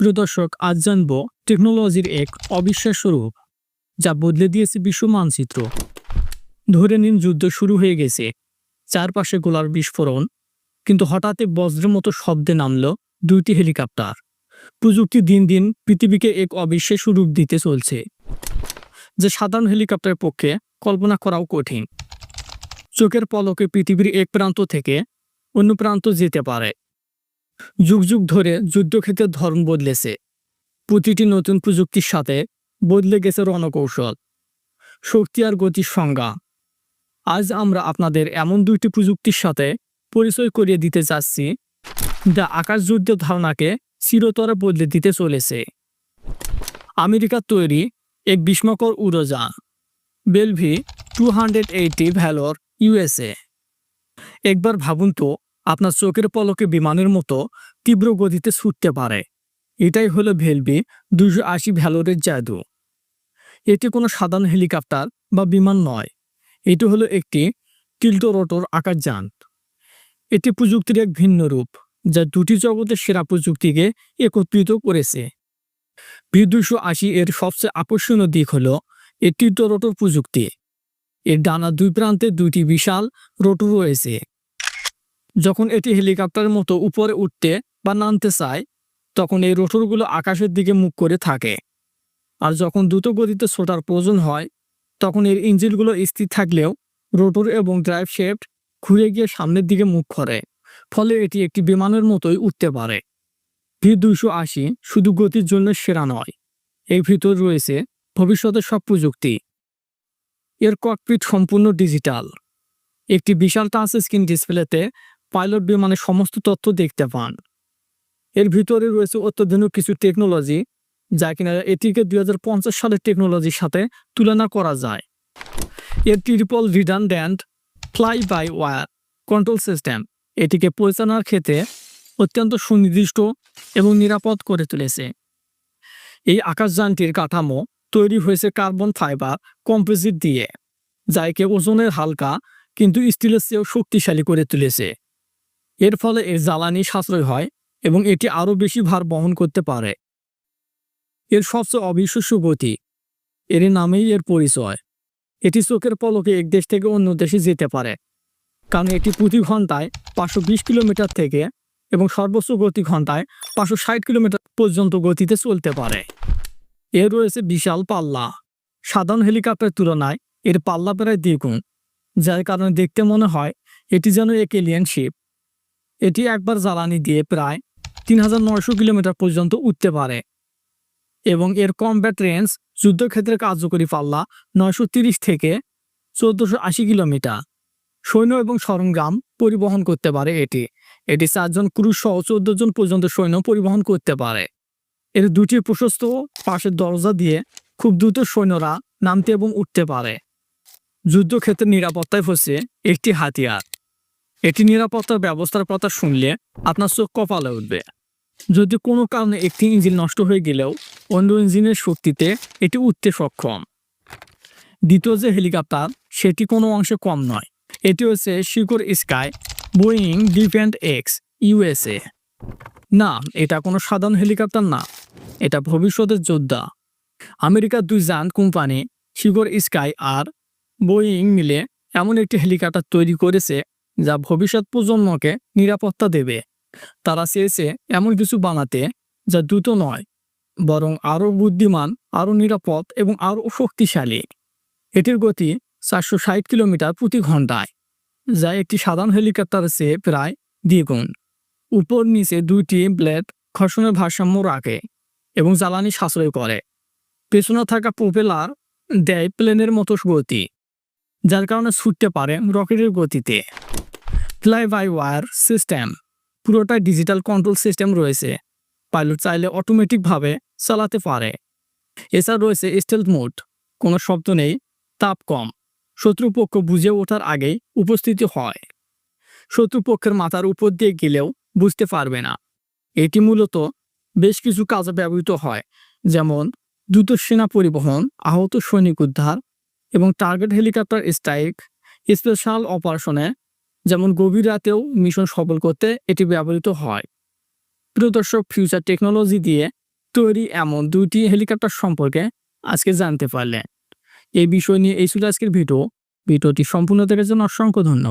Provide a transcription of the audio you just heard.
প্রিয় দর্শক, আজ জানব টেকনোলজির এক অবিশ্বাস্য রূপ, যা বদলে দিয়েছে বিশ্ব মানচিত্র। ধরে নিন যুদ্ধ শুরু হয়ে গেছে, চারপাশে গোলার বিস্ফোরণ, কিন্তু হঠাৎই বজ্রের মতো শব্দে নামল দুইটি হেলিকপ্টার। প্রযুক্তি দিন দিন পৃথিবীকে এক অবিশ্বাস্য রূপ দিতে চলছে, যে সাধারণ হেলিকপ্টারের পক্ষে কল্পনা করাও কঠিন। চোখের পলকে পৃথিবীর এক প্রান্ত থেকে অন্য প্রান্ত যেতে পারে। যুগ যুগ ধরে যুদ্ধক্ষেত্রের ধরন বদলেছে। প্রতিটি নতুন প্রযুক্তির সাথে বদলে গেছে রণকৌশল, শক্তি আর গতির সংজ্ঞা। আজ আমরা আপনাদের এমন দুইটি প্রযুক্তির সাথে পরিচয় করিয়ে দিতে যাচ্ছি। যা আকাশ যুদ্ধের ধারণাকে চিরতরে বদলে দিতে চলেছে। আমেরিকার তৈরি এক বিস্ময়কর উড়োজান Bell V two hundred eighty valor USA. একবার ভাবুন তো আপনার চোখের পলকে বিমানের মতো তীব্র গতিতে ছুটতে পারে। এটাই হলো ভেলবি দুশো আশি ভ্যালোরের জাদু। এটি কোনো সাধারণ হেলিকপ্টার বা বিমান নয়। এটি হলো একটি টিল্টো রোটর আকাশযান এটি প্রযুক্তির এক ভিন্ন রূপ, যা দুটি জগতের সেরা প্রযুক্তিকে একত্রিত করেছে। ভি দুশো আশি এর সবচেয়ে আকর্ষণীয় দিক হল এর টিল্টো রোটর প্রযুক্তি। এর ডানা দুই প্রান্তে দুইটি বিশাল রোটর রয়েছে। যখন এটি হেলিকপ্টারের মতো উপরে উঠতে বা নামতে চায়, তখন এই রোটরগুলো আকাশের দিকে মুখ করে থাকে। আর যখন দ্রুত গতিতে ছোটার প্রয়োজন হয়, তখন এর ইঞ্জিনগুলো স্থির থাকলেও রোটর এবং ড্রাইভ শেফট ঘুরে গিয়ে সামনের দিকে মুখ করে, ফলে এটি একটি বিমানের মতোই উঠতে পারে। ভি দুইশো আশি শুধু গতির জন্য সেরা নয়, এর ভিতর রয়েছে ভবিষ্যতের সব প্রযুক্তি। এর ককপিট সম্পূর্ণ ডিজিটাল। একটি বিশাল টাচ স্ক্রিন ডিসপ্লেতে পাইলট বিমানের সমস্ত তথ্য দেখতে পান। এর ভিতরে রয়েছে অত্যাধুনিক কিছু টেকনোলজি যা কিনা এটিকে দু হাজার পঞ্চাশ সালের টেকনোলজির সাথে তুলনা করা যায়। এর triple redundant fly by wire control system এটিকে পরিচালনার ক্ষেত্রে অত্যন্ত সুনির্দিষ্ট এবং নিরাপদ করে তুলেছে। এই আকাশযানটির কাঠামো তৈরি হয়েছে কার্বন ফাইবার কম্পোজিট দিয়ে, যা একে ওজনের হালকা কিন্তু স্টিলের চেয়েও শক্তিশালী করে তুলেছে। এর ফলে এর জ্বালানি সাশ্রয় হয় এবং এটি আরও বেশি ভার বহন করতে পারে। এর সবচেয়ে অবিশ্বাস্য গতি, এর নামেই এর পরিচয়। এটি চোখের পলকে এক দেশ থেকে অন্য দেশে যেতে পারে, কারণ এটি প্রতি ঘন্টায় পাঁচশো বিশ কিলোমিটার থেকে এবং সর্বোচ্চ গতি ঘন্টায় পাঁচশো ষাট কিলোমিটার পর্যন্ত গতিতে চলতে পারে। এর রয়েছে বিশাল পাল্লা। সাধারণ হেলিকপ্টারের তুলনায় এর পাল্লা প্রায় দ্বিগুণ, যার কারণে দেখতে মনে হয় এটি যেন এক এলিয়ান শিপ এটি একবার জ্বালানি দিয়ে প্রায় তিন হাজার নয়শো কিলোমিটার পর্যন্ত উঠতে পারে এবং এর কমব্যাট রেঞ্জ যুদ্ধক্ষেত্রে কার্যকরী পাল্লা নয়শো থেকে চোদ্দশো আশি কিলোমিটার। সৈন্য এবং সরঞ্জাম পরিবহন করতে পারে এটি। এটি চারজন ক্রুশ সহ চোদ্দ জন পর্যন্ত সৈন্য পরিবহন করতে পারে। এর দুটি প্রশস্ত পাশের দরজা দিয়ে খুব দ্রুত সৈন্যরা নামতে এবং উঠতে পারে। যুদ্ধক্ষেত্রের নিরাপত্তায় হচ্ছে একটি হাতিয়ার। এটি নিরাপত্তা ব্যবস্থার কথা শুনলে আপনার চোখ কপালে উঠবে। যদি কোনো কারণে একটি ইঞ্জিন নষ্ট হয়ে গেলেও অন্য ইঞ্জিনের শক্তিতে এটি উঠতে সক্ষম। দ্বিতীয় যে হেলিকপ্টার, সেটি কোনো অংশে কম নয়। এটি হচ্ছে Sikorsky Boeing defiant X USA. না, এটা কোনো সাধারণ হেলিকপ্টার না। এটা ভবিষ্যতের যোদ্ধা। আমেরিকার দুই যান কোম্পানি শিকর স্কাই আর বোয়িং মিলে এমন একটি হেলিকপ্টার তৈরি করেছে যা ভবিষ্যৎ প্রজন্মকে নিরাপত্তা দেবে। তারা চেয়েছে এমন কিছু বানাতে যা দ্রুত নয়, বরং আরও বুদ্ধিমান, আরও নিরাপদ এবং আরও শক্তিশালী। এটির গতি চারশো ষাট কিলোমিটার প্রতি ঘন্টায় যা একটি সাধারণ হেলিকপ্টারের চেয়ে প্রায় দ্বিগুণ। উপর নিচে দুইটি ব্লেড ঘর্ষণের ভারসাম্য রাখে এবং জ্বালানি সাশ্রয় করে। পেছনে থাকা প্রোপেলার দেয় প্লেনের মতো গতি। যার কারণে ছুটতে পারে রকেটের গতিতে। ফ্লাই বাই ওয়ার সিস্টেম পুরোটাই ডিজিটাল কন্ট্রোল সিস্টেম রয়েছে। পাইলট চাইলে অটোমেটিকভাবে চালাতে পারে। এছাড়া রয়েছে স্টেলথ মোড কোনো শব্দ নেই, তাপ কম। শত্রুপক্ষ বুঝে ওঠার আগেই উপস্থিতি হয়। শত্রুপক্ষের মাথার উপর দিয়ে গেলেও বুঝতে পারবে না। এটি মূলত বেশ কিছু কাজে ব্যবহৃত হয়, যেমন দ্রুত সেনা পরিবহন, আহত সৈনিক উদ্ধার এবং টার্গেট হেলিকপ্টার স্ট্রাইক স্পেশাল অপারেশনে যেমন গভীর রাতেও মিশন সফল করতে এটি ব্যবহৃত হয়। প্রিয় দর্শক ফিউচার টেকনোলজি দিয়ে তৈরি এমন দুইটি হেলিকপ্টার সম্পর্কে আজকে জানতে পারলেন এই বিষয় নিয়ে এই ছিল আজকের ভিডিও। ভিডিওটি সম্পূর্ণ দেখার জন্য অসংখ্য ধন্যবাদ।